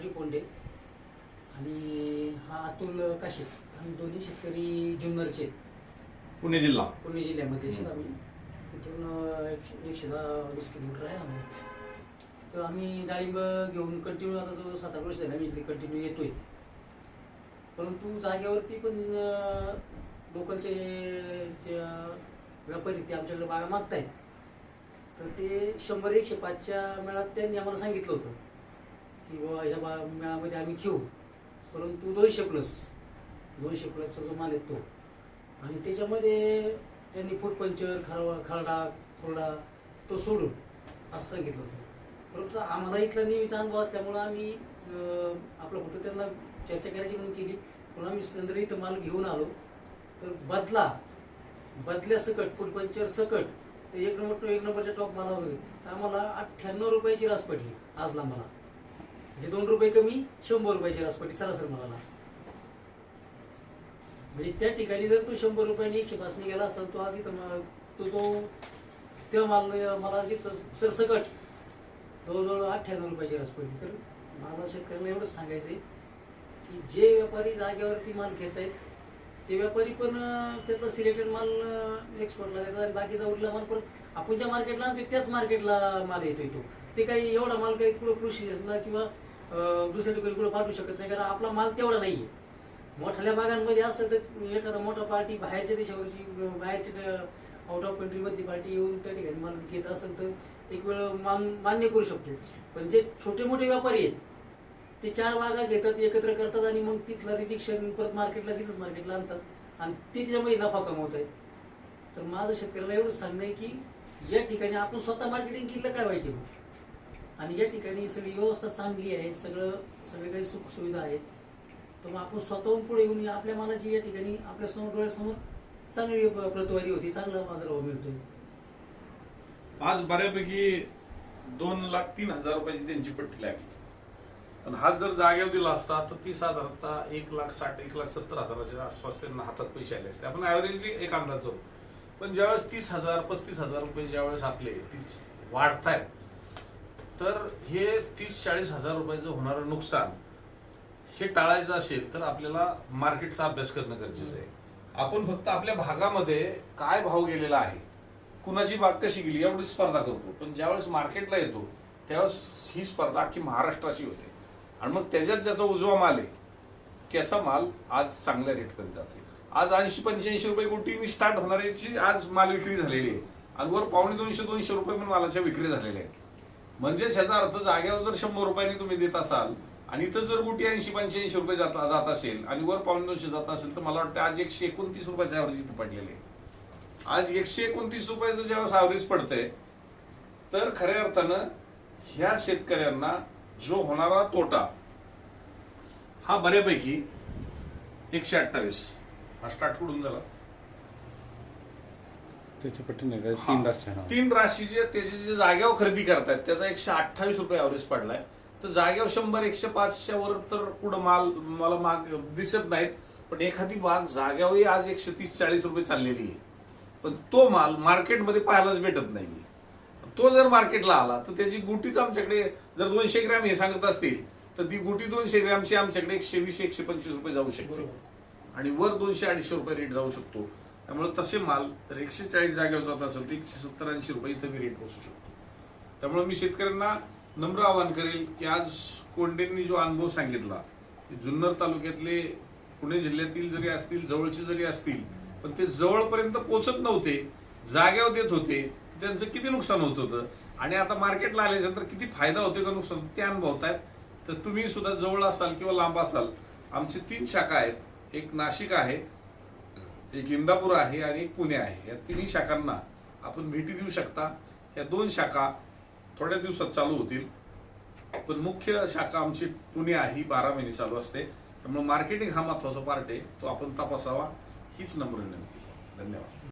Raju Conde आणि हा अतुल काशे. आम्ही दोन्ही शेतकरी जुन्नरचे आहेत. पुणे जिल्हा. पुणे जिल्ह्यामध्ये आहेत. आम्ही तिथून एकशे एकशे दहा वीस किलोमीटर आहे आम्हाला तर आम्ही डाळिंब घेऊन कंटिन्यू आता जवळ सात आठ वर्ष झाले आम्ही इकडे कंटिन्यू येतोय. परंतु जागेवरती पण लोकलचे जे व्यापारी ते आमच्याकडे बागा मागतायत. तर ते शंभर एकशे पाचच्या मेळात त्यांनी आम्हाला सांगितलं होतं. की बाबा ह्या बा मेळामध्ये आम्ही घेऊ. परंतु दोनशे प्लस दोनशे प्लसचा जो माल आहे तो आणि त्याच्यामध्ये त्यांनी फुटपंचर खरवा खरडा थोरडा तो सोडून असं सांगितलं होतं. परंतु आम्हाला इथला नेहमीचा अनुभव असल्यामुळं आम्ही आपलं फक्त त्यांना चर्चा करायची म्हणून केली. पण आम्ही नंतर इथं माल घेऊन आलो. तर बदला बदल्या सकट फूट सकट तर एक नंबर एक नंबरच्या टॉप मला होईल तर आम्हाला अठ्ठ्याण्णव रुपयाची रास पडली. आजला मला म्हणजे दोन रुपये कमी शंभर रुपयाची रास पडली. सरासरी मला. म्हणजे त्या ठिकाणी जर तो शंभर रुपयाने एकशे पाचने गेला असता तो आज इथं तो तो तेव्हा मला मला तिथं सरसकट जवळजवळ अठ्ठ्याण्णव रुपयाची रस पडली. तर मला शेतकऱ्यांना एवढंच सांगायचं आहे की जे व्यापारी जागेवरती माल घेत आहेत ते व्यापारी पण त्यातला सिलेक्टेड माल एक्सपोर्टला देतात आणि बाकीचा उरला माल परत आपण ज्या मार्केटला आणतो त्याच मार्केटला माल येतो तो. ते काही एवढा माल काही कुठं कृषी किंवा दुसऱ्या ठिकाणी कुठं पाठवू शकत नाही कारण आपला माल तेवढा नाही आहे मोठ्या भागांमध्ये असं तर एखादा मोठा पार्टी बाहेरच्या देशावरची बाहेरच्या आउट ऑफ कंट्रीमधली पार्टी येऊन त्या ठिकाणी माल घेत असेल तर एक वेळ मान मान्य करू शकतो. पण जे छोटे मोठे व्यापारी आहेत ते चार बागा घेतात एकत्र करतात आणि मग तिथलं रिजेक्शन परत मार्केटला तिथंच मार्केटला आणतात. आणि ते त्याच्यामध्ये नफा कमवत आहेत. तर माझं शेतकऱ्याला एवढं सांगणं आहे की या ठिकाणी आपण स्वतः मार्केटिंग केलं काय पाहिजे मग? आणि या ठिकाणी सगळी व्यवस्था चांगली आहे सगळं सगळे काही सुखसुविधा आहेत. तर मग आपण स्वतःहून पुढे येऊन या आपल्या मनाची या ठिकाणी आपल्यासमोर डोळ्यासमोर चांगली प्रतवारी होती चांगला बाजारभाव मिळतोय. आज बऱ्यापैकी दोन लाख तीन हजार रुपयाची त्यांची पट्टी लागली. पण हात जर जागेवर दिला असता तर ती साधारणतः एक लाख साठ एक लाख सत्तर हजाराच्या आसपास त्यांना हातात पैसे आले असते. आपण ॲव्हरेजली एक अंदाज धरू पण ज्यावेळेस तीस हजार पस्तीस हजार रुपये ज्यावेळेस आपले तीस वाढतायत तर हे तीस चाळीस हजार रुपयाचं होणारं नुकसान हे टाळायचं असेल तर आपल्याला मार्केटचा अभ्यास करणं गरजेचं आहे. आपण फक्त आपल्या भागामध्ये काय भाव गेलेला आहे कुणाची बाग कशी गेली एवढी स्पर्धा करतो. पण ज्यावेळेस मार्केटला येतो त्यावेळेस ही स्पर्धा अख्खी महाराष्ट्राची होते. आणि मग त्याच्यात ज्याचा उजवा माल आहे त्याचा माल आज चांगल्या रेटपर्यंत जातो आज ऐंशी पंच्याऐंशी रुपये कोटींनी स्टार्ट होणाऱ्याची आज माल विक्री झालेली आहे. आणि वर पावणे दोनशे दोनशे रुपये पण मालाच्या विक्री झालेल्या आहेत. म्हणजेच ह्याचा अर्थ जागेवर जर शंभर रुपयांनी तुम्ही देत असाल आणि इथं जर गुटी ऐंशी पंच्याऐंशी रुपये जात जात असेल आणि वर पावणे दोनशे जात असेल तर मला वाटतं आज एकशे एकोणतीस रुपयाचं ॲव्हरेज इथं पडलेले आहे. आज एकशे एकोणतीस रुपयाचं ज्यावेळेस ॲव्हरेज पडतंय तर खऱ्या अर्थानं ह्या शेतकऱ्यांना जो होणारा तोटा हा बऱ्यापैकी एकशे अठ्ठावीस. हा स्टार्ट कुठून झाला? त्याची पट्टी नाही का तीन राशी हा. तीन राशीचे त्याचे जे जागेवर खरेदी करतायत त्याचा एकशे अठ्ठावीस रुपये ॲव्हरेज पडलाय. तर जागेवर शंभर एकशे पाचच्या वर तर पुढं माल मला माग दिसत नाहीत पण एखादी बाग जाग्यावरही आज एकशे तीस चाळीस रुपये चाललेली आहे. पण तो माल मार्केटमध्ये पाहायलाच भेटत नाही तो जर मार्केटला आला तर त्याची गुटीच आमच्याकडे जर दोनशे ग्रॅम हे सांगत असतील तर ती गुटी दोनशे ग्रॅमची आमच्याकडे एकशे वीस एकशे पंचवीस रुपये जाऊ शकते. बरोबर. आणि वर दोनशे अडीचशे रुपये रेट जाऊ शकतो. त्यामुळे तसे माल तर एकशे चाळीस जागेवर जात असेल तर एकशे सत्तर ऐंशी रुपये इथं मी रेट पोहोचू शकतो. त्यामुळे मी शेतकऱ्यांना नम्र आवाहन करेल की आज कोंडेंनी जो अनुभव सांगितला जुन्नर तालुक्यातले पुणे जिल्ह्यातील जरी असतील जवळचे जरी असतील पण ते जवळपर्यंत पोचत नव्हते जाग्यावर देत होते त्यांचं किती नुकसान होत होतं? आणि आता मार्केटला आल्याच्यानंतर किती फायदा होतो का नुकसान? ते अनुभवतायत तर तुम्ही सुद्धा जवळ असाल किंवा लांब असाल आमची तीन शाखा आहेत. एक नाशिक आहे एक इंदापूर आहे आणि एक पुणे आहे. या तिन्ही शाखांना आपण भेटी देऊ शकता. या दोन शाखा थोड्या दिवसात चालू होतील. पण मुख्य शाखा आमची पुणे आहे ही बारा महिने चालू असते. त्यामुळे मार्केटिंग हा महत्त्वाचा पार्ट आहे. तो आपण तपासावा. हीच नम्र विनंती. धन्यवाद.